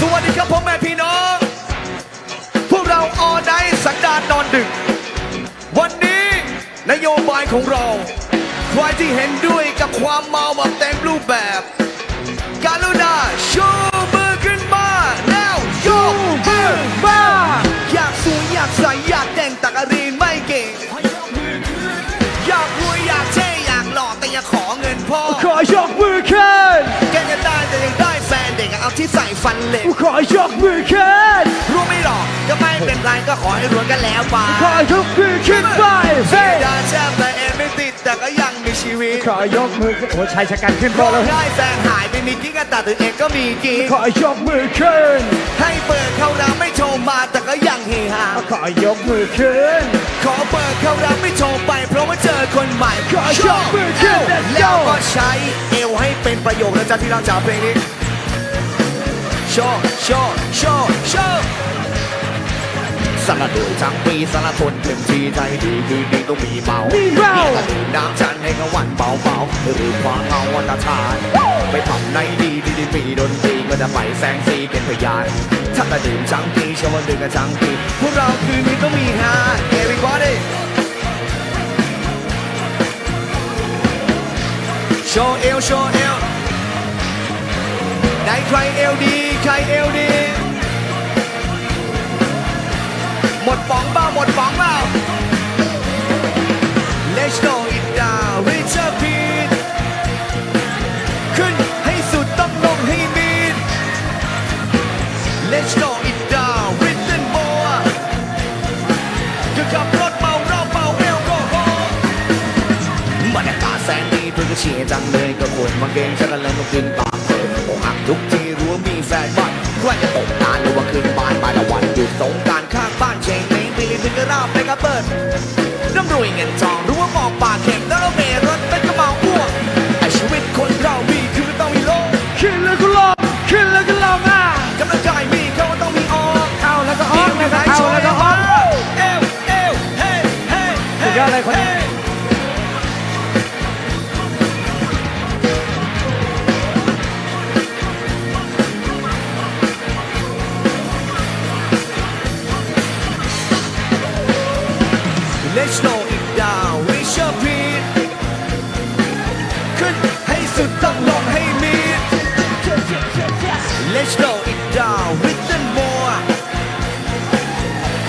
สวัสดีครับพ่อแม่พี่น้อง พวกเราออไนสันดานนอนดึก วันนี้นโยบายของเรา ใครที่เห็นด้วยกับความเมาแบบเต็มรูปแบบ การุณาโชว์มือขึ้นมา แล้วโยกมือมาอยากสวยอยากใสอยากแต่งตัก เด็กอะเอาที่ใส่ฟันเหล็ก ขอยกมือขึ้นรู้ไม่หรอกก็ไม่เป็นไรก็ขอให้รวยกันแล้วไปขอยกมือขึ้นไปเฮ้ยดาแทบแต่เอ็มไม่ติดแต่ก็ยังมีชีวิตขอยกมือขึ้นโอ้ชายชะกันขึ้นพอแล้วได้แฟนหายไปมีกิ๊กกันแต่ตัวเองก็มีกิ๊กขอยกมือขึ้นให้เปิดเข้าร้านไม่โทรมาแต่ก็ยังเฮฮา ขอยกมือขึ้น ขอเปิดเข้าร้านไม่โทรไป เพราะว่าเจอคนใหม่ขอยกมือขึ้นแล้วก็ใช้เอวให้เป็นประโยชน์นะจ๊ะที่เราจะเอาเพลงนี้ โชว์โชว์โชว์โชว์สารดูทั้งปีสารทนเต็มที่ใจดีคือดีต้องมีเมามีเมากระดื่มน้ำจันทร์ให้กับวันเบาเบาๆหรือความเงาวันตาชานไปทำในดีดีดีมีดนตรีก็จะไปแสงสีเป็นพยานถ้ากระดื่มจังปีเชื่อว่าดื่มกันจังปีพวกเราคืนนี้ต้องมีฮา everybody โชว์เอวโชว์เอวไหนใครเอวดี ใครเอวดี หมดป๋องเปล่าหมดป๋องเปล่า Let's go it down Richard Pete ขึ้นให้สุดต้องลงให้มีด Let's go it down Written more จะขับรถเมาเราเมาแอลกอฮอล์บรรยากาศแสนดีเพื่อนก็เชียร์จังเลยก็คนมาเก่งฉันก็เลยต้องขึ้นตามเธออกหักทุกที ก็ราบไปกระเปิดร่ำรวยเงินทองรู้ว่ามองปากเข็มแล้วเราเมรถเป็นกระเป๋าอ้วกไอชีวิตคนเรามีคือต้องมีโลกขึ้นแล้วก็ลงขึ้นแล้วก็ลงอะกำลังกายมีเขาก็ต้องมีออกเข้าแล้วก็ออกแล้วก็เข้าแล้วก็ออกเอวเอวเฮ้เฮ้สุดยอดเลยคนนี้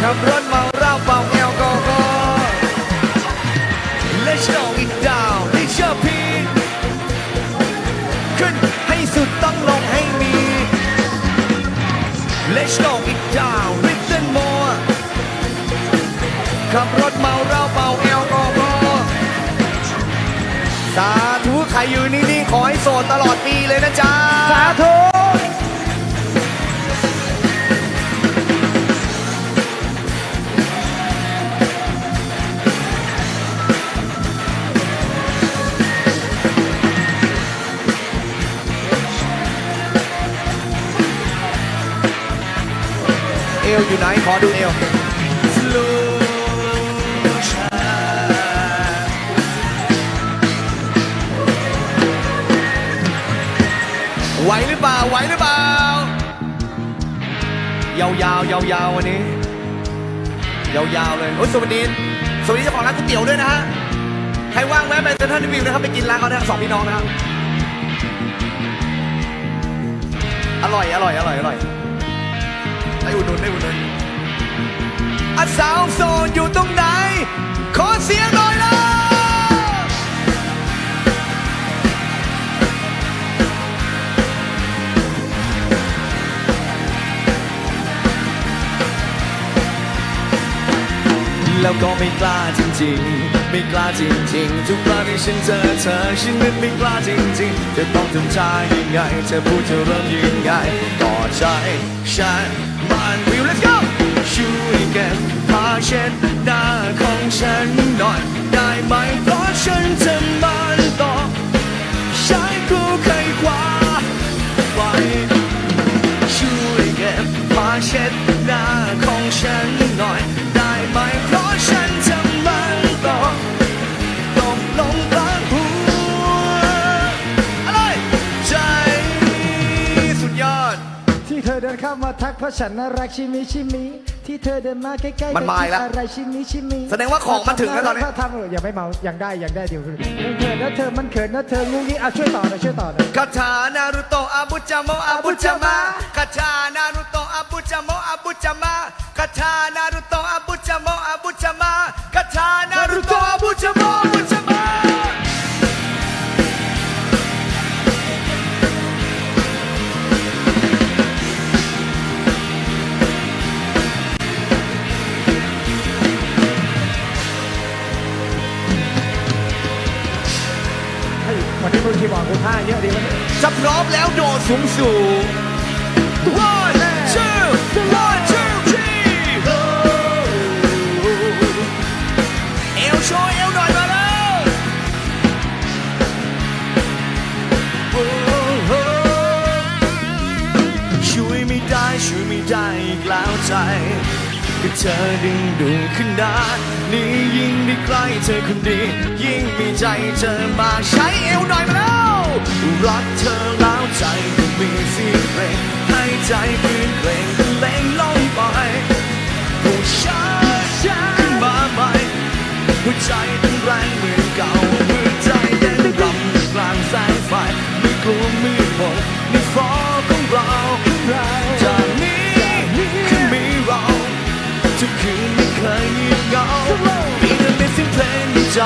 ขับรถเมาเหล้าเมาแอลกอฮอล์ Let's go it down ให้เชื่อพีดขึ้นให้สุดต้องลงให้มี Let's go it down with the more ขับรถเมาเหล้าเมาแอลกอฮอล์สาธุใครอยู่นี่ๆขอให้โสดตลอดปีเลยนะจ๊ะ สาธุ ยาวๆยาวๆวันนี้ ยาวๆเลยโอ้ยสวัสดีสวัสดีเจ้าของร้านก๋วยเตี๋ยวด้วยนะฮะใครว่างแวะไปเซ็นทรัลวิวนะครับไปกินร้านเขาเนี่ยสองพี่น้องนะครับอร่อยอร่อยอร่อยอร่อยได้อุดหนุนได้อุดหนุนอาสาวโซนอยู่ตรงไหน ขอเสียงหน่อยเลย แล้วก็ไม่กล้าจริงๆ ไม่กล้าจริงๆ ทุกครั้งที่ฉันเจอเธอฉันนั้นไม่กล้าจริงๆจะต้องทำใจยังไง เธอพูดจะเริ่มยังไงต่อใจฉันมันวิว let's go ช่วยเก็บผ้าเช็ดหน้าของฉัน มาทักเพราะฉันน่ารักชิมิชิมิที่เธอเดินมาใกล้ๆมันมาอีกแล้วอะไรชิมิชิมิแสดงว่าของมันถึงแล้วตอนนี้ ถ้าทำอย่าไม่เมายังได้ยังได้เดี๋ยวเขินแล้วเธอมันเขินแล้วเธองูงี้อะช่วยต่อหน่อยช่วยต่อหน่อยคาถานารุโตะอาบุจามโมอาบุจามาคาถานารุโตะอาบุจามโมอาบุจามาคาถานารุโตะอาบุจามโมอาบุจามาคาถานารุโตะ สูงสูง one two one two three เอวโชว์เอวหน่อยมาแล้วช่วยไม่ได้ช่วยไม่ได้อีกแล้วใจก็เธอดึงดูดขึ้นได้นี่ยิ่งได้ใกล้เธอคนดี ยิ่งมีใจเธอมาใช้เอวหน่อยมาแล้วรักเธอแล้ว ใจก็มีเสียงเพลงให้ใจคืนเพลงบรรเลงลงไปผู้ชายขึ้นมาใหม่หัวใจต้องแรงเหมือนเก่าหัวใจเต้นรำกลางแสงไฟไม่กลัวมืดมนในฟ้าของเราจากนี้คือมีเราทุกคืนไม่เคยเงียบเหงามีแต่เสียงเพลงในใจ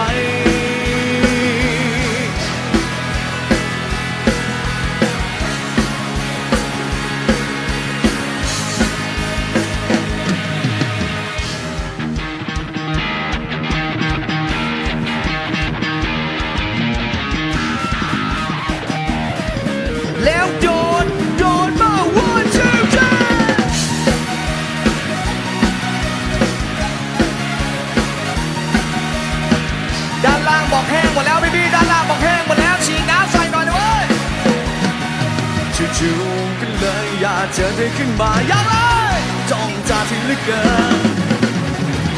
องตาที่เหลือเกิน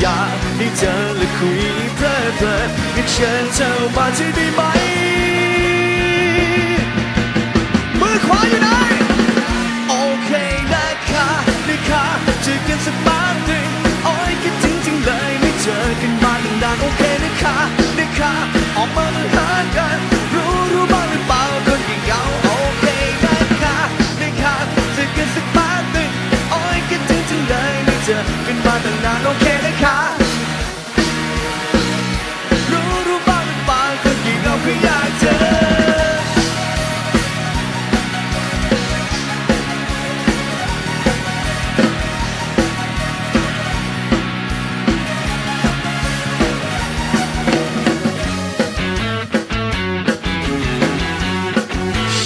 อยากให้เจอและคุยเพลิดเพลินงั้นเชิญเธอมาที่ได้ไหม มือขวาอยู่ไหน โอเคนะคะนะคะเจอกันสักบ้างหนึ่งโอ้ยคิดถึงจริงเลยไม่เจอกันมาตั้งนานโอเคนะคะนะคะออกมาหากัน มาตั้งนานโอเคนะคะรู้รู้บ้างหรือเปล่าคนยิ่งเหงาคืออยากเจอ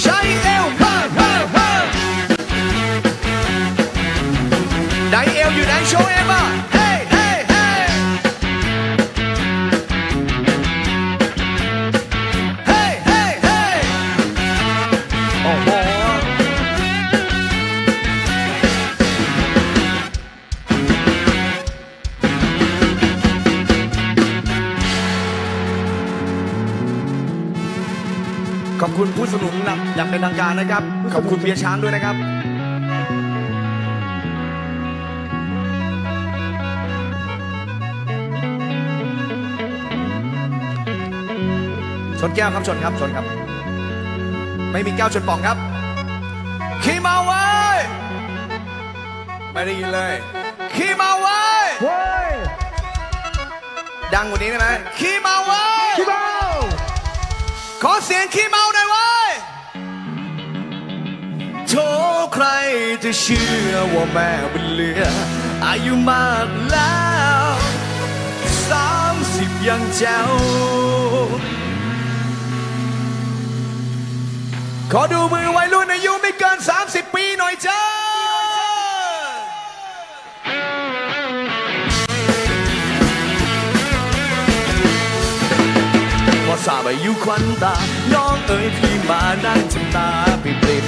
ใช้เอวเเป็นทางการนะครับ ขอบคุณเบียร์ช้างด้วยนะครับชนแก้วครับชนครับชนครับ ไม่มีแก้วชนป่องครับขี่มาไว้ยไม่ได้ยินเลยขี่มาไว้ยเว้ยดังกว่านี้ได้ไหมขี่มาไว้ยคีย์บอร์ดขอเสียงขี้เมา โทใครจะเชื่อว่าแม่บุญเหลือ อายุมากแล้วสามสิบยังแจ๋วขอดูมือวัยรุ่นอายุไม่เกิน 30 ปีหน่อยจ้าพอทราบอายุควันตา น้องเอ๋ยพี่มานั่งทำตาปิดปิดห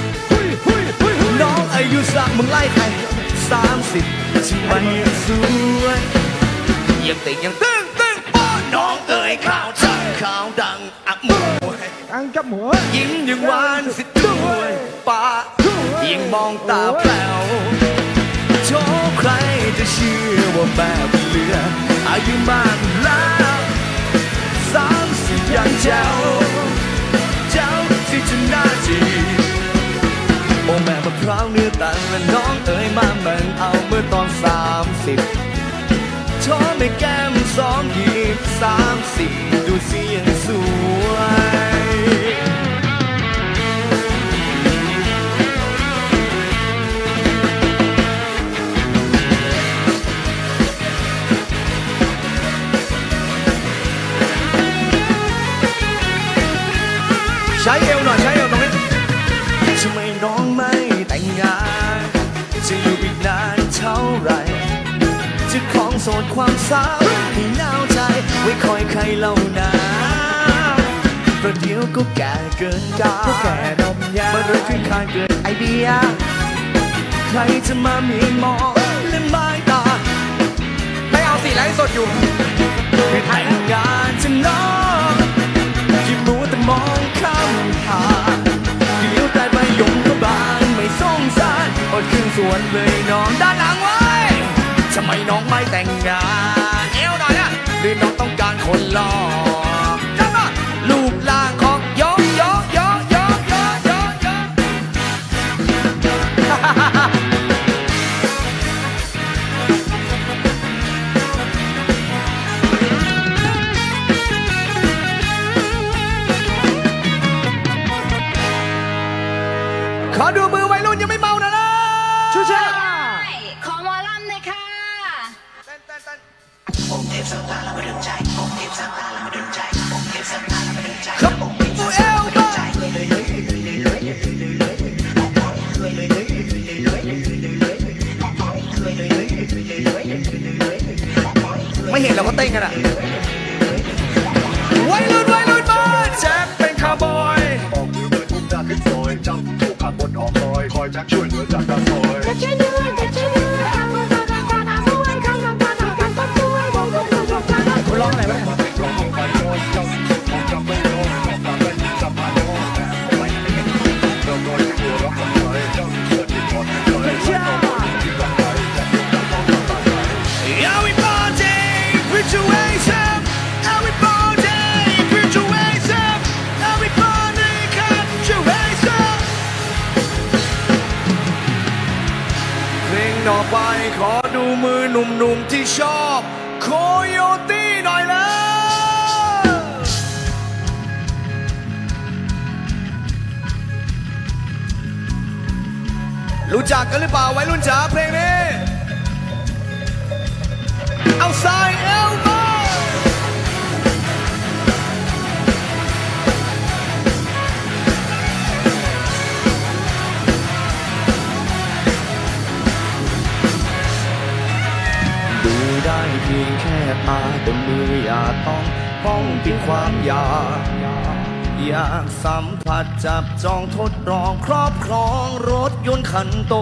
ุยหุยหุยหุย น้องอายุสักมึงไล่ใครสามสิบชิไม่ยังสวยยังเต่งยังตึ้งตึ้งป้อนน้องเอ๋ยข่าวจังข่าวดังอะมวยอังกับหัวยิ้มยังหวานสิด้วยปากหัวยิ่งมองตาแป๋วโชว์ใครจะเชื่อว่าแม่เป็นเหลืออายุมากแล้วสามสิบยังเจ้า เนื้อตันและน้องเอ๋ยมาแบ่งเอาเมื่อตอนสามสิบชอไม่แก้มสองหยิบสามสิบดูสิยังสวยใช้เอวหน่อย จะอยู่อีกนานเท่าไหรจะของโสดความสาวให้หนาวใจไว้คอยใครเล่านาประเดี๋ยวก็แก่เกินกาก็แก่นมยามาเลยขึ้นคานเกินไอเดีย ใครจะมามีมองและไม้ตา ไม่เอาสิไลฟ์สดอยู่ให้แต่งงานจะน้องที่มัวแต่มองข้ามผ่าน ดครึ่งส่วนเลยน้องด้านหลังไว้ทำไมน้องไม่แต่งงาน เอวหน่อยอะหรือน้องต้องการคนหล่อ องค์เทพสังตาละมาดึงใจองค์เทพสังตาละมาดึงใจองค์เทพสังตาละมาดึงใจครับฟูเอลมาไม่เห็นเราก็เต้นกันอะ ต่อไปขอดูมือหนุ่มๆที่ชอบ โคโยตี้หน่อยแล้วรู้จักกันหรือเปล่าไว้รุ่นจ๋าเพลงนี้ เอาสายเอลมา พียงแค่ตาแต่มืออย่าต้องป้องปิดความอยากอยากสัมผัสจับจองทดลองครอบครองรถยนต์คันโต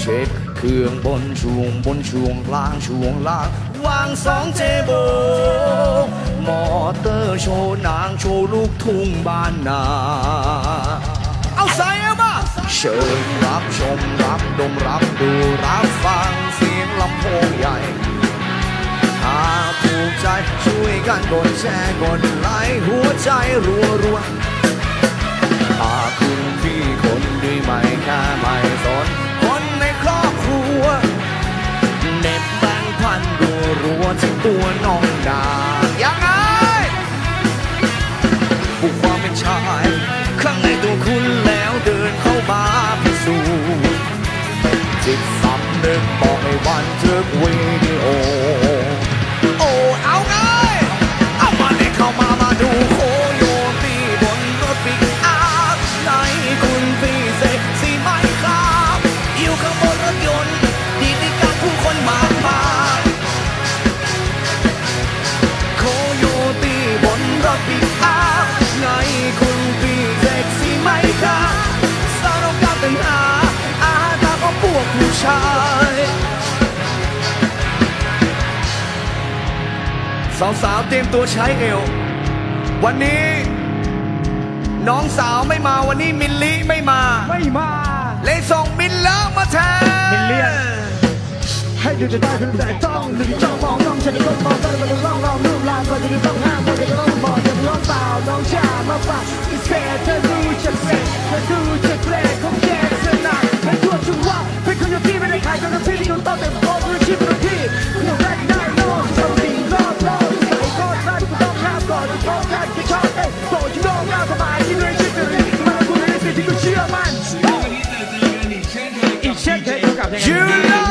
เช็คเครื่องบนช่วงบนช่วงกลางช่วงล่างวางสองเจโบ มอเตอร์โชว์นางโชว์ลูกทุ่งบ้านนา เอาใส่เอามาเชิญรับชมรับดมรับดูรับฟังเสียงลำโพงใหญ่ หากถูกใจช่วยกันกดแชร์กดไลค์หัวใจรัวรัวหากคุณพี่คนดีไม่แค่ไม่สนคนในครอบครัวเน็บแบงพันรัวรัวที่ตัวน้องดายังไงปลุกความเป็นชายข้างในตัวคุณแล้วเดินเข้ามาพิสูจน์จิตสำนึกบอกให้วันทึกวิดีโอ สาวๆเตรียมตัวใช้เอว วันนี้ น้องสาวไม่มาวันนี้มิลลิไม่มา ไม่มา เลยส่งมินเลิฟมาแทนมิลเลียน ให้ดูจะได้เพียงแต่ต้องหรือจ้องมองน้องฉันก็มองกันมันร้องร้องรูปร่างก็จะต้องห้ามก็จะต้องบอกจะร้องเปล่าน้องชามาฝากอีสเปรเธอดูจะเปรเธอดูจะเปรของแกสนาเป็นทั่วจังหวะเป็นคนที่ไม่ได้ขายจนพี่ที่ต้องเต็มโตหรือชิปหรือพี่ นเ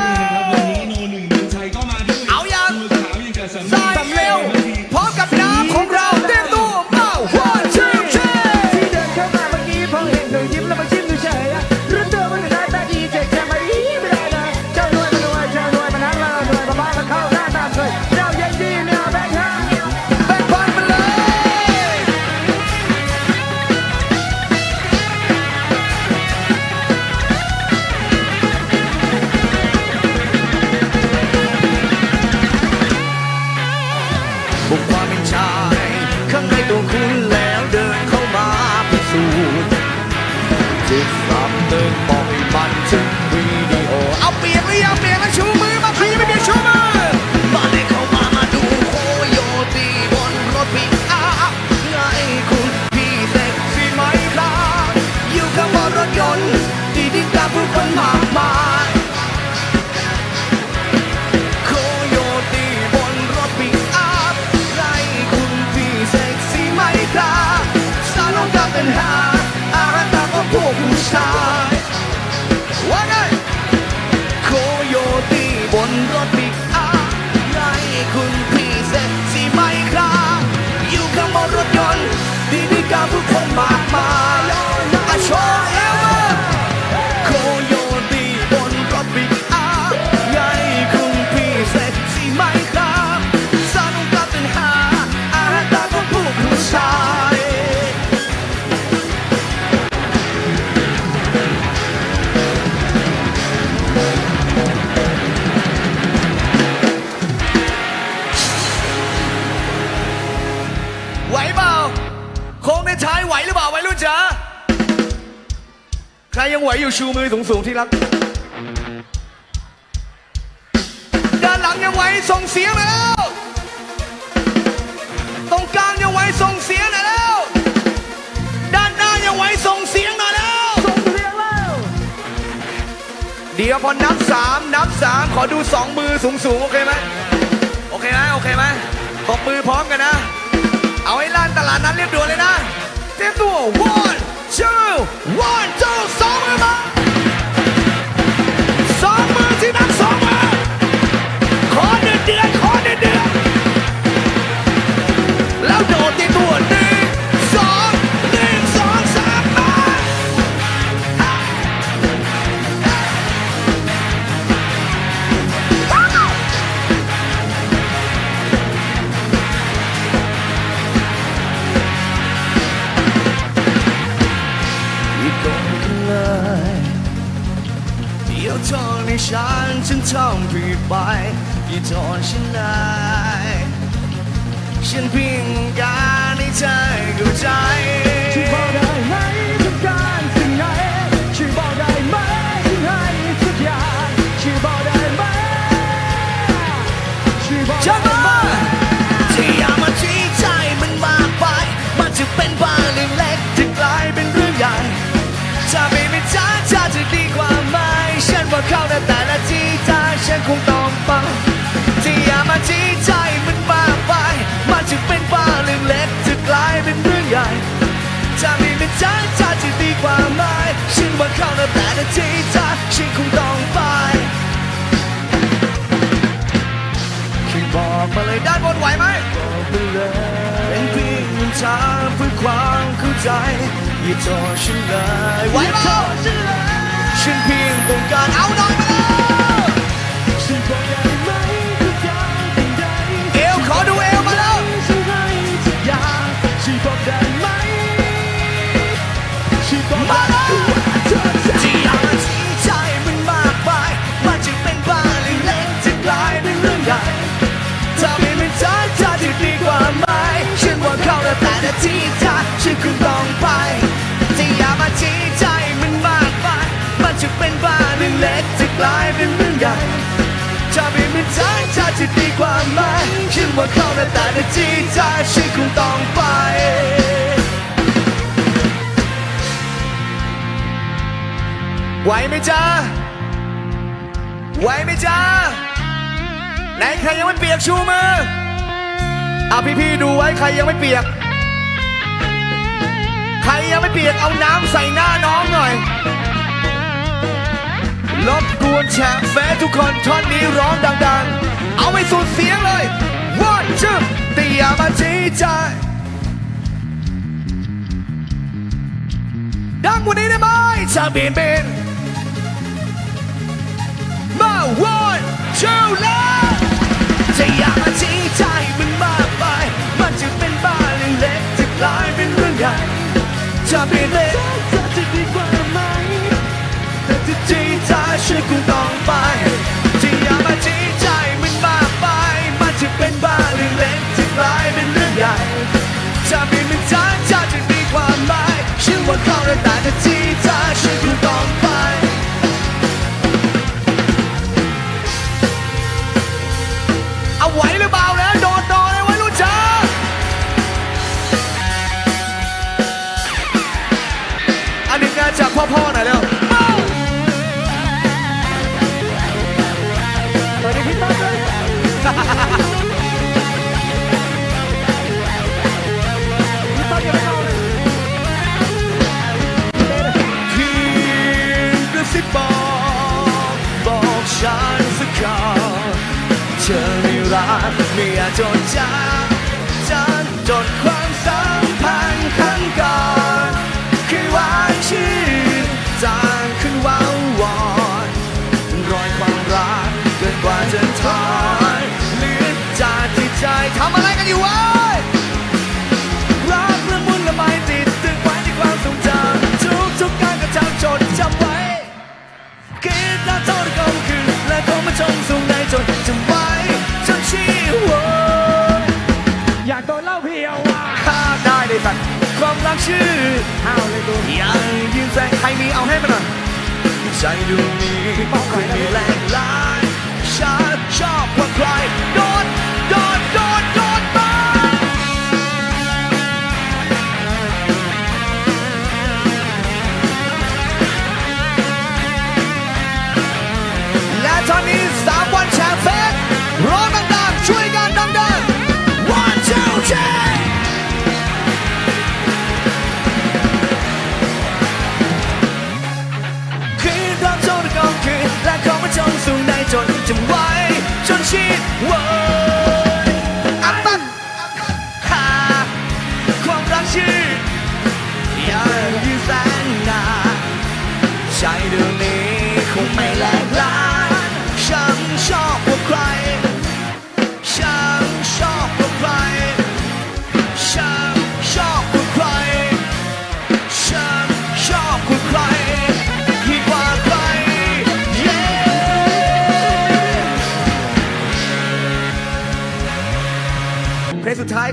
ยังไหวอยู่ชูมือสูงสูงที่รักด้านหลังยังไหวส่งเสียงมาแล้วตรงกลางยังไหวส่งเสียงหน่อยแล้วด้านหน้ายังไหวส่งเสียงหน่อยแล้วส่งเสียงแล้วเดี๋ยวพอนับสามนับสามขอดูสองมือสูงสูงโอเคไหมโอเคไหมโอเคไหมตบมือพร้อมกันนะ เอาให้ลั่นตลาดนั้นเรียบด่วนเลยนะเตรียมตัว one two one two ส ฉันฉันทำผิดไปอย่าโทษฉันได้ฉันเพียงการให้เธอเข้าใจ เขาในแต่ละทีจ้าฉันคงต้องฟังที่อย่ามาชี้ใจมันมาไป มันจะเป็นบ้านเล็กจะกลายเป็นเรื่องใหญ่ถ้าไม่เป็นจ้าจ้าจะดีกว่าไหมฉันว่าเข้าในแต่ละทีจ้าฉันคงต้องไปช่วยบอกมาเลยได้บนไหวไหมบอกมาเลยเป็นเพียงทางเพื่อความเข้าใจอย่าโทษฉันเลยไหวไหมฉันเพียงต้องการเอาหน่อยมาแล้วช่วยบออย่างสิ่งใดเอวขอดูเอวมาแล้วฉันให้ทุกอย่างช่วยบอกได้ไหมช่วยบอกมาได้แล้ว เล็กจะกลายเป็นเรื่องใหญ่จะไม่มีทางจะจะดีกว่าไหมคิดว่าเขาหน้าตาได้จีใจฉันคงต้องไปไหวไหมจ๊ะไหวไหมจ๊ะไหนใครยังไม่เปียกชูมืออะพี่ๆดูไว้ใครยังไม่เปียก ใครยังไม่เปียกเอาน้ำใส่หน้าน้องหน่อย รบกวนแชร์เฟซทุกคนท่อนนี้ร้องดังๆ เอาไปสุดเสียงเลยว่าจึ๊บแต่อย่ามาชี้ใจดังกว่านี้ได้ไหมจะเปลี่ยนเป็นมา one two แล้วจะอยากมาชี้ใจมันมากไป มันจะเป็นบ้าเรื่องเล็กจะกลายเป็นเรื่องใหญ่จะเปลี่ยนเป็น นว่าเทำอะไรกันอยู่วะรักละมุนละไมติดตึงไว้ในความทรงจำทุกทุกๆการกระทำจดจำไว้คิดแล้วเท่าที่ก็คือและคงมาจงสูงในจดจำไว้จนชีวะอยากโดนเล่าเพียวว่ะข้าได้ได้สัตว์ความรักชื่อห้าวเลยกูยังยืนแสงใครมีเอาให้มันหน่อยใจดวงนี้ไม่มีแรงลายฉันชอบกว่าใครโดน น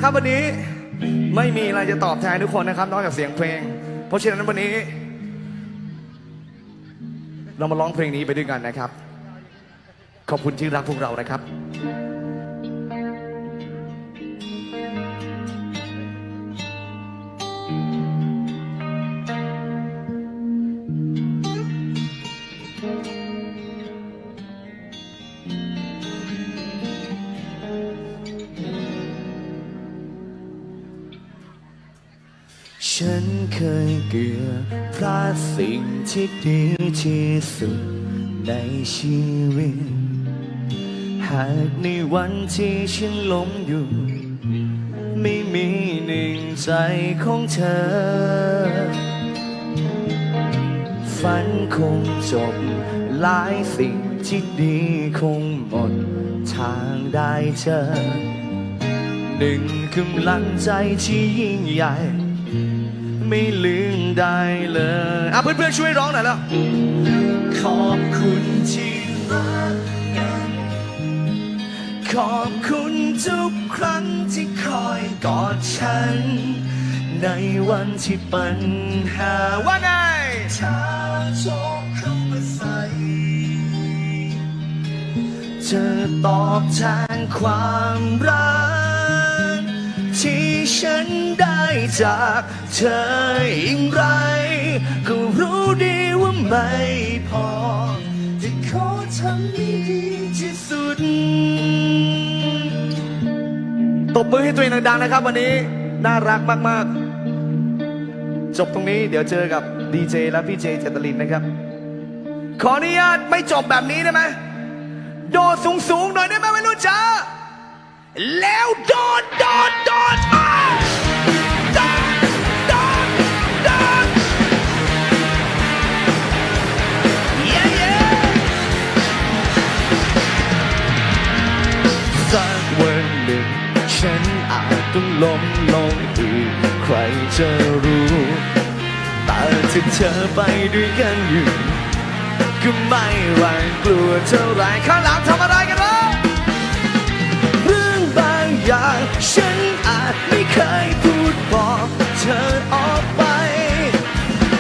ครับวันนี้ไม่มีอะไรจะตอบแทนทุกคนนะครับนอกจากเสียงเพลง เพราะฉะนั้นวันนี้ เรามาร้องเพลงนี้ไปด้วยกันนะครับ ขอบคุณที่รักพวกเรานะครับ ที่ดีที่สุดในชีวิต หากในวันที่ฉันล้มอยู่ ไม่มีหนึ่งใจของเธอ ฝันคงจบหลายสิ่งที่ดีคงหมดทางได้เจอหนึ่งกำลังใจที่ยิ่งใหญ่ ไม่ลืมได้เลยอะเพื่อนๆช่วยร้องหน่อยแล้ว ขอบคุณที่รักกัน ขอบคุณทุกครั้งที่คอยกอดฉัน ในวันที่ปัญหาว่าไงถ้าโชคเข้ามาใส่จะตอบแทนความรัก ที่ฉันได้จากเธออย่างไร ก็รู้ดีว่าไม่พอ จะขอทำให้ดีที่สุด ตบมือให้ตัวเองดังๆนะครับวันนี้ น่ารักมากๆ จบตรงนี้เดี๋ยวเจอกับดีเจและพี่เจเจตลินนะครับ ขออนุญาตไม่จบแบบนี้ได้ไหมโดดสูงๆหน่อยได้ไหมไม่รู้จ้า แล้วโดดโดดโดดมาโดดโดดโดดเย้เย้สักวันหนึ่งฉันอาจต้องล้มลงอีกใครจะรู้แต่ถ้าเธอไปด้วยกันอยู่ ก็ไม่หวั่นกลัวเท่าไรข้างหลังทำอะไรกัน อย่าง ฉันอาจไม่เคยพูดบอกเธอออกไป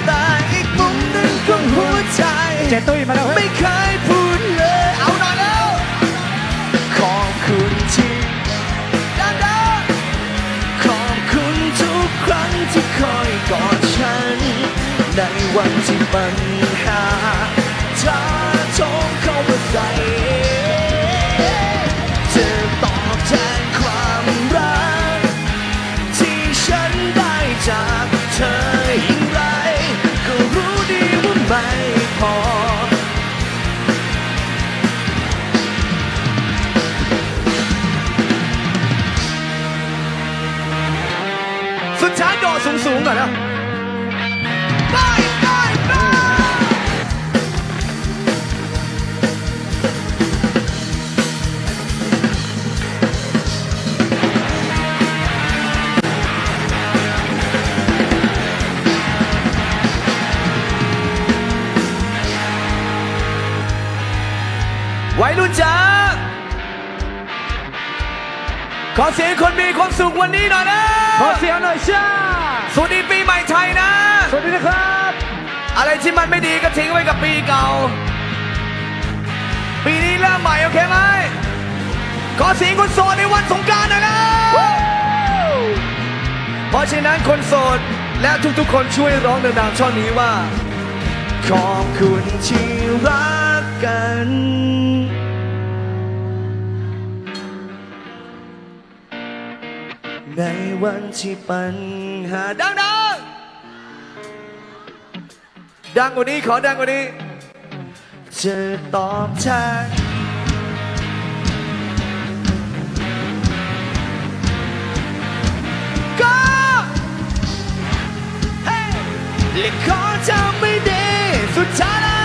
แต่อีกมุมหนึ่งของหัวใจ เจตุ้ยมาแล้วเฮ้ยไม่เคยพูดเลย เอาหน่อยแล้ว ขอบคุณที่ดังๆขอบคุณทุกครั้งที่คอยกอดฉัน ในวันที่ปัญหาถ้าโถมเข้ามาใส่จะตอบแทน สูงๆก่อนนะไปไปไวัยรุ่นจ้าขอเสียงคนมีความสุขวันนี้หน่อยนะ ขอเสียงหน่อยจ้าสวัสดีปีใหม่ไทยนะ สวัสดีนะครับ อะไรที่มันไม่ดีก็ทิ้งไว้กับปีเก่า ปีนี้เริ่มใหม่โอเคไหมขอเสียงคนโสดในวันสงกรารหน่อยนะเพราะฉะนั้นคนโสดและทุกๆ คนช่วยร้องดังๆช่อนนี้ว่า ขอบคุณที่รักกัน ในวันที่ปัญหาดังๆดังกว่านี้ขอดังกว่านี้จะตอบแทนก็เฮ้และขอทำไม่ดีสุดท้าย